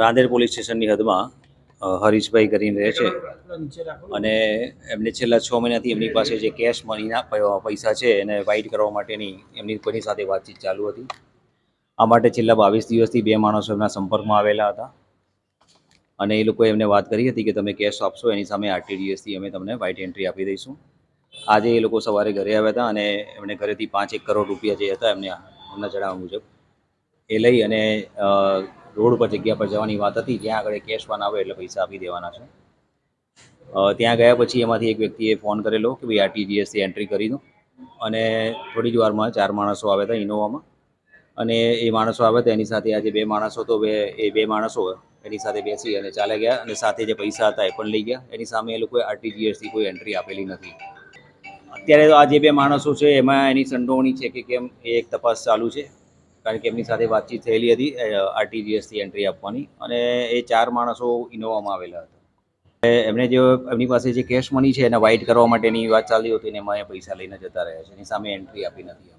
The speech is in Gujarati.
રાંદેર પોલીસ સ્ટેશનની હદમાં હરીશભાઈ કરીને રહે છે. અને એમને છેલ્લા છ મહિનાથી એમની પાસે જે કેશ મનીના પૈસા છે, એને વાઇટ કરવા માટેની એમની કોઈની સાથે વાતચીત ચાલુ હતી. આ માટે છેલ્લા બાવીસ દિવસથી બે માણસો એમના સંપર્કમાં આવેલા હતા. અને એ લોકોએ એમને વાત કરી હતી કે તમે કેશ આપશો, એની સામે આરટીડીએસથી અમે તમને વાઇટ એન્ટ્રી આપી દઈશું. આજે એ લોકો સવારે ઘરે આવ્યા હતા અને એમણે ઘરેથી પાંચ એક કરોડ રૂપિયા જે હતા, એમને એમના જણાવ્યા મુજબ એ લઈ અને રોડ પર જગ્યા પર જવાની વાત હતી, જ્યાં આગળ કેશ વાન આવે એટલે પૈસા આપી દેવાના છે. ત્યાં ગયા પછી એમાંથી એક વ્યક્તિએ ફોન કરેલો કે ભાઈ આરટીજીએસથી એન્ટ્રી કરી દો અને થોડી જ વારમાં ચાર માણસો આવ્યા હતા ઇનોવામાં. અને એ માણસો આવ્યા હતા એની સાથે આજે બે માણસો તો બે, એ બે માણસો એની સાથે બેસી અને ચાલે ગયા અને સાથે જે પૈસા હતા એ પણ લઈ ગયા. એની સામે એ લોકોએ આરટીજીએસથી કોઈ એન્ટ્રી આપેલી નથી. અત્યારે તો આ જે બે માણસો છે એમાં એની સંડોવણી છે કે કેમ એ એક તપાસ ચાલુ છે. કારણ કે એમની સાથે વાતચીત થયેલી હતી આરટીજીએસથી એન્ટ્રી આપવાની અને એ ચાર માણસો ઇનોવામાં આવેલા હતા. એમને જે, એમની પાસે જે કેશ મની છે, એને વાઇટ કરવા માટેની વાત ચાલી હતી એમાં એ પૈસા લઈને જતા રહ્યા છે. એની સામે એન્ટ્રી આપી નથી